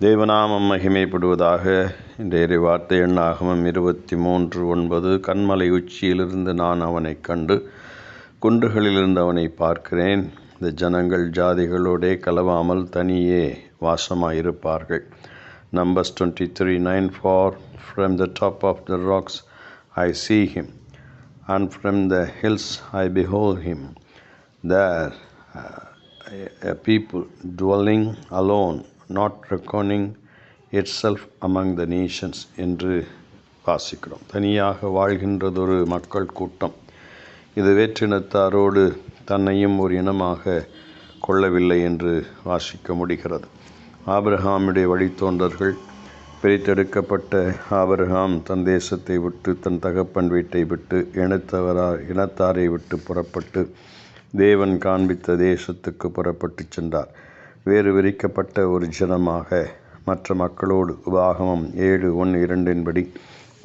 தேவநாமம் மகிமைப்படுவதாக இன்றைய வார்த்தை எண்ணாகமம் இருபத்தி மூன்று ஒன்பது. கண்மலை உச்சியிலிருந்து நான் அவனை கண்டு குன்றுகளிலிருந்து அவனை பார்க்கிறேன். இந்த ஜனங்கள் ஜாதிகளோடே கலவாமல் தனியே வாசமாயிருப்பார்கள். Numbers twenty three nine for from the top of the rocks I see him and from the hills I behold him There people a, alone not reckoning itself among the nations என்று வாசிக்கிறோம். தனியாக வாழ்கின்றதொரு மக்கள் கூட்டம். இது வேற்றினத்தாரோடு தன்னையும் ஒரு இனமாக கொள்ளவில்லை என்று வாசிக்க முடிகிறது. ஆபிரஹாமுடைய வழித்தோன்றர்கள் பிரித்தெடுக்கப்பட்ட ஆபிரஹாம் தன் தேசத்தை விட்டு தன் தகப்பன் வீட்டை விட்டு இனத்தவரா இனத்தாரை விட்டு புறப்பட்டு தேவன் காண்பித்த தேசத்துக்கு புறப்பட்டு சென்றார். வேறு விரிக்கப்பட்ட ஒரு ஜனமாக மற்ற மக்களோடு உபாகமம் ஏழு ஒன்று இரண்டின்படி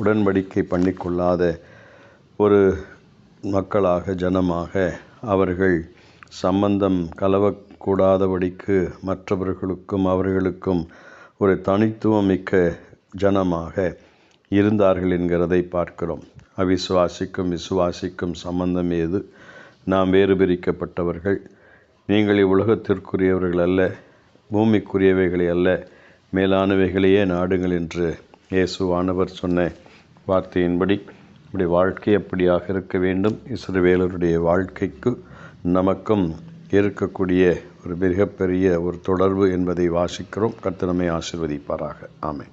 உடன்படிக்கை பண்ணிக்கொள்ளாத ஒரு மக்களாக ஜனமாக அவர்கள் சம்பந்தம் கலவக்கூடாதபடிக்கு மற்றவர்களுக்கும் அவர்களுக்கும் ஒரு தனித்துவம் மிக்க ஜனமாக இருந்தார்கள் என்கிறதை பார்க்கிறோம். அவிசுவாசிக்கும் விசுவாசிக்கும் சம்பந்தம் ஏது? நாம் வேறு பிரிக்கப்பட்டவர்கள் நீங்கள் இவ்வுலகத்திற்குரியவர்கள் அல்ல பூமிக்குரியவைகளை அல்ல மேலானவைகளையே நாடுங்கள் என்று இயேசுவானவர் சொன்ன வார்த்தையின்படி நம்முடைய வாழ்க்கை அப்படியாக இருக்க வேண்டும்? இஸ்ரவேலருடைய வாழ்க்கைக்கு நமக்கும் இருக்கக்கூடிய ஒரு மிகப்பெரிய ஒரு தொடர்பு என்பதை வாசிக்கிறோம். கர்த்தனமை ஆசிர்வதிப்பாராக. ஆமை